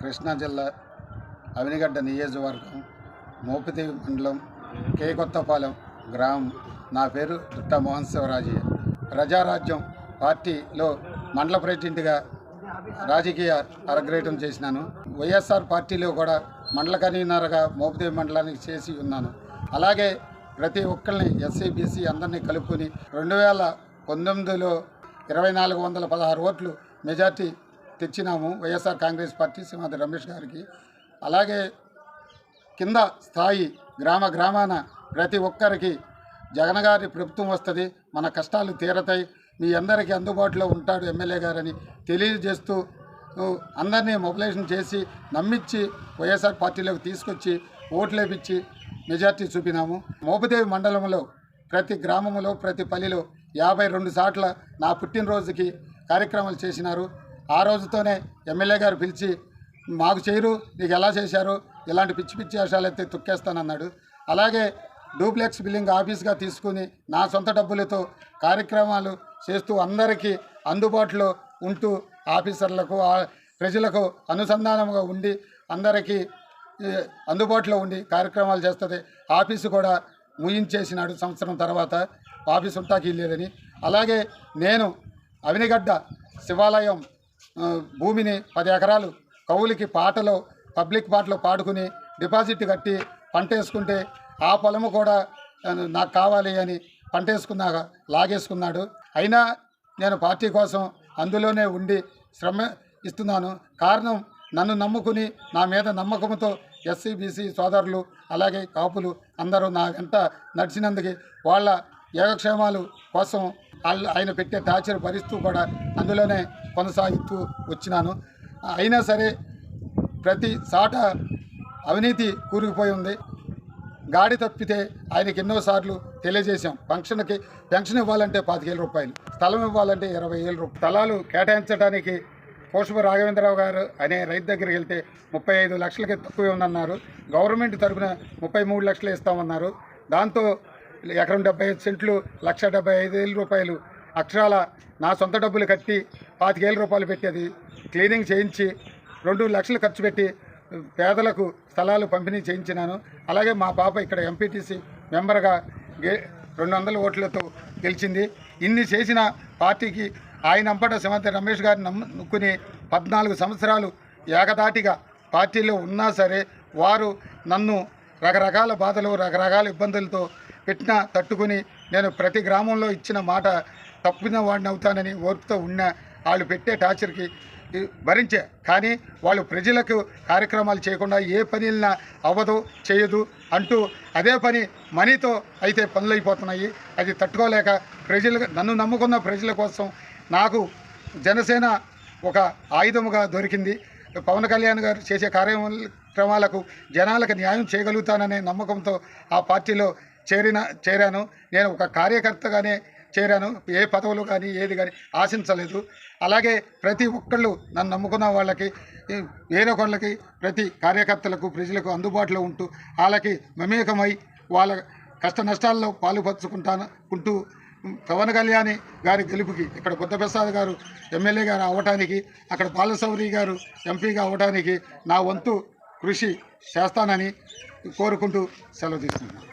కృష్ణా జిల్లా అవినిగడ్డ నియోజకవర్గం మోపిదేవి మండలం కే కొత్తపాలెం గ్రామం. నా పేరు దుట్ట మోహన్ శివరాజయ్య ప్రజారాజ్యం పార్టీలో మండల ప్రెసిడెంట్గా రాజకీయ అరగ్రేటం చేసినాను. వైఎస్ఆర్ పార్టీలో కూడా మండల కన్వీనర్గా మోపిదేవి మండలానికి చేసి ఉన్నాను. అలాగే ప్రతి ఒక్కరిని ఎస్సీ బీసీ అందరినీ కలుపుకొని రెండు వేల పంతొమ్మిదిలో ఇరవై నాలుగు వందల పదహారు ఓట్లు మెజార్టీ తెచ్చినాము వైఎస్ఆర్ కాంగ్రెస్ పార్టీ శ్రీమతి రమేష్ గారికి. అలాగే కింద స్థాయి గ్రామ గ్రామాన ప్రతి ఒక్కరికి జగన్ గారి ప్రభుత్వం వస్తుంది మన కష్టాలు తీరతాయి మీ అందరికీ అందుబాటులో ఉంటాడు ఎమ్మెల్యే గారని తెలియజేస్తూ అందరినీ మొబిలైజేషన్ చేసి నమ్మించి వైఎస్ఆర్ పార్టీలోకి తీసుకొచ్చి ఓట్లేపించి మెజార్టీ చూపినాము. మోపదేవి మండలంలో ప్రతి గ్రామంలో ప్రతి పల్లెలో యాభై రెండు సార్ల నా పుట్టినరోజుకి కార్యక్రమాలు చేసినారు. ఆ రోజుతోనే ఎమ్మెల్యే గారు పిలిచి మాకు చేయరు నీకు ఎలా చేశారు? ఇలాంటి పిచ్చి పిచ్చి వేషాలైతే అయితే తొక్కేస్తానన్నాడు. అలాగే డూప్లెక్స్ బిల్లింగ్ ఆఫీస్గా తీసుకుని నా సొంత డబ్బులతో కార్యక్రమాలు చేస్తూ అందరికీ అందుబాటులో ఉంటూ ఆఫీసర్లకు ప్రజలకు అనుసంధానంగా ఉండి అందరికీ అందుబాటులో ఉండి కార్యక్రమాలు చేస్తుంది. ఆఫీసు కూడా ముయించేసినాడు సంవత్సరం తర్వాత. ఆఫీసు ఉంటాకి లేదని అలాగే నేను అవినిగడ్డ శివాలయం భూమిని పది ఎకరాలు కవులకి పాటలో పబ్లిక్ పాటలో పాడుకుని డిపాజిట్ కట్టి పంట వేసుకుంటే ఆ పొలము కూడా నాకు కావాలి అని పంట వేసుకున్నాక లాగేసుకున్నాడు. అయినా నేను పార్టీ కోసం అందులోనే ఉండి శ్రమ ఇస్తున్నాను. కారణం నన్ను నమ్ముకుని నా మీద నమ్మకంతో ఎస్సీ బీసీ సోదరులు అలాగే కాపులు అందరూ నా వెంట నడిచినందుకు వాళ్ళ యోగక్షేమాలు కోసం వాళ్ళు ఆయన పెట్టే టార్చర్ భరిస్తూ కూడా అందులోనే కొనసాగిస్తూ వచ్చినాను. అయినా సరే ప్రతి చాట అవినీతి కూరుకుపోయి ఉంది. గాడి తప్పితే ఆయనకి ఎన్నోసార్లు తెలియజేశాం. ఫంక్షన్కి పెన్షన్ ఇవ్వాలంటే పాతికేల రూపాయలు స్థలం ఇవ్వాలంటే ఇరవై ఏళ్ళ రూపాయలు స్థలాలు కేటాయించడానికి పోషపు రాఘవేంద్రరావు గారు అనే రైతు దగ్గరికి వెళ్తే ముప్పై ఐదు లక్షలకి తక్కువ ఉందన్నారు. గవర్నమెంట్ తరఫున ముప్పై మూడు లక్షలు ఇస్తామన్నారు. దాంతో ఎకరం డెబ్బై ఐదు సెంట్లు లక్ష డెబ్బై ఐదు వేల రూపాయలు అక్షరాల నా సొంత డబ్బులు కట్టి పాతికేల రూపాయలు పెట్టి అది క్లీనింగ్ చేయించి రెండు లక్షలు ఖర్చు పెట్టి పేదలకు స్థలాలు పంపిణీ చేయించినాను. అలాగే మా పాప ఇక్కడ ఎంపీటీసీ మెంబర్గా గే రెండు వందల ఓట్లతో గెలిచింది. ఇన్ని చేసిన పార్టీకి ఆయన అంపట శ్రీమతి రమేష్ గారిని నమ్ముకుని పద్నాలుగు సంవత్సరాలు ఏకదాటిగా పార్టీలో ఉన్నా సరే వారు నన్ను రకరకాల బాధలు రకరకాల ఇబ్బందులతో పెట్టినా తట్టుకుని నేను ప్రతి గ్రామంలో ఇచ్చిన మాట తప్పిన వాడిని అవుతానని ఓర్పుతో ఉన్న వాళ్ళు పెట్టే టార్చర్కి భరించే. కానీ వాళ్ళు ప్రజలకు కార్యక్రమాలు చేయకుండా ఏ పని అవ్వదు చేయదు అంటూ అదే పని మనీతో అయితే పనులు అయిపోతున్నాయి. అది తట్టుకోలేక ప్రజలు నన్ను నమ్ముకున్న ప్రజల కోసం నాకు జనసేన ఒక ఆయుధముగా దొరికింది. పవన్ కళ్యాణ్ గారు చేసే కార్యక్రమాలకు జనాలకు న్యాయం చేయగలుగుతాననే నమ్మకంతో ఆ పార్టీలో చేరిన చేరాను. నేను ఒక కార్యకర్తగానే చేరాను. ఏ పదవులు కానీ ఏది కానీ ఆశించలేదు. అలాగే ప్రతి ఒక్కళ్ళు నన్ను నమ్ముకున్న వాళ్ళకి వేరే కొండలకి ప్రతి కార్యకర్తలకు ప్రజలకు అందుబాటులో ఉంటూ వాళ్ళకి మమేకమై వాళ్ళ కష్ట నష్టాల్లో పాలు పవన్ కళ్యాణ్ గారి గెలుపుకి ఇక్కడ బుద్ధప్రసాద్ గారు ఎమ్మెల్యే గారు అవ్వటానికి అక్కడ బాలశౌరి గారు ఎంపీగా అవ్వటానికి నా వంతు కృషి చేస్తానని కోరుకుంటూ సెలవు తీసుకున్నాను